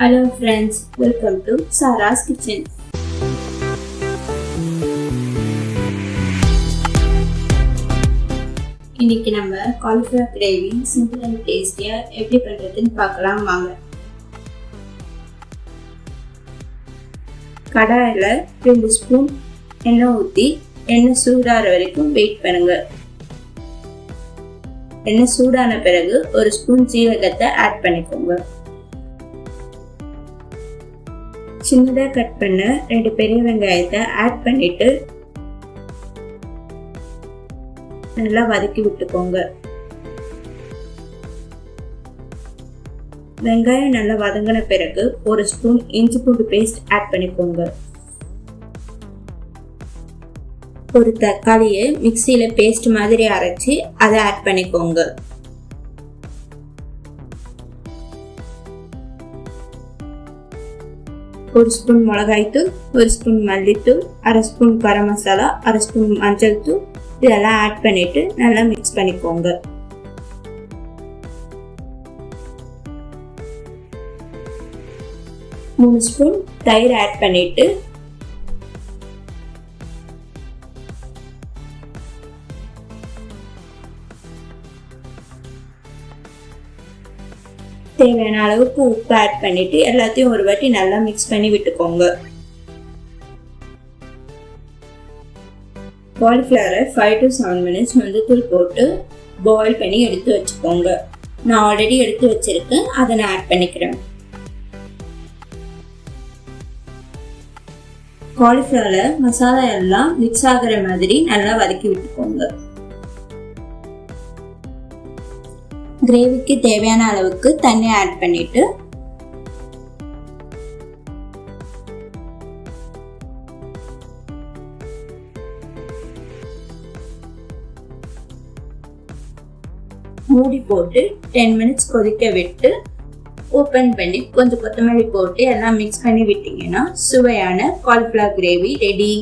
Hello friends welcome to Sara's kitchen இன்னைக்கு நம்ம cauliflower gravy simple and டேஸ்டியாக எப்படி பண்ணுறதுன்னு பார்க்கலாம் வாங்க. கடாயில் ரெண்டு ஸ்பூன் எண்ணெய் ஊற்றி எண்ணெய் சூடாகிற வரைக்கும் வெயிட் பண்ணுங்க. எண்ணெய் சூடான பிறகு ஒரு ஸ்பூன் ஜீரகத்தை ஆட் பண்ணிக்கோங்க. சின்னதாக கட் பண்ண ரெண்டு பெரிய வெங்காயத்தை ஆட் பண்ணிட்டு நல்லா வதக்கி விட்டுக்கோங்க. வெங்காயம் நல்லா வதங்கின பிறகு ஒரு ஸ்பூன் இஞ்சி பூண்டு பேஸ்ட் ஆட் பண்ணிக்கோங்க. ஒரு தக்காளியை மிக்சியில் பேஸ்ட் மாதிரி அரைச்சி அதை ஆட் பண்ணிக்கோங்க. ஒரு ஸ்பூன் மிளகாய்த்தூள் ஒரு ஸ்பூன் மல்லித்தூள் அரை ஸ்பூன் கரம் மசாலா அரை ஸ்பூன் மஞ்சள் தூள். இதெல்லாம் ஆட் பண்ணிட்டு நல்லா மிக்ஸ் பண்ணிக்கோங்க. மூணு ஸ்பூன் தயிர் ஆட் பண்ணிவிட்டு தேவையான அளவுக்கு உப்பு ஆட் பண்ணிட்டு எல்லாத்தையும் ஒரு வாட்டி நல்லா மிக்ஸ் பண்ணி விட்டுக்கோங்க. காலிஃப்ளவரை ஃபைவ் டு செவன் மினிட்ஸ் மஞ்சத்தூள் போட்டு பாயில் பண்ணி எடுத்து வச்சுக்கோங்க. நான் ஆல்ரெடி எடுத்து வச்சிருக்கேன். அதை நான் ஆட் பண்ணிக்கிறேன். காலிஃப்ளவரில் மசாலா எல்லாம் மிக்ஸ் ஆகிற மாதிரி நல்லா வதக்கி விட்டுக்கோங்க. கிரேவிக்கு தேவையான அளவுக்கு தண்ணி ஆட் பண்ணிட்டு மூடி போட்டு டென் மினிட்ஸ் கொதிக்க விட்டு ஓப்பன் பண்ணி கொஞ்சம் கொத்தமல்லி போட்டு எல்லாம் மிக்ஸ் பண்ணி விட்டீங்கன்னா சுவையான காலிஃப்ளவர் கிரேவி ரெடி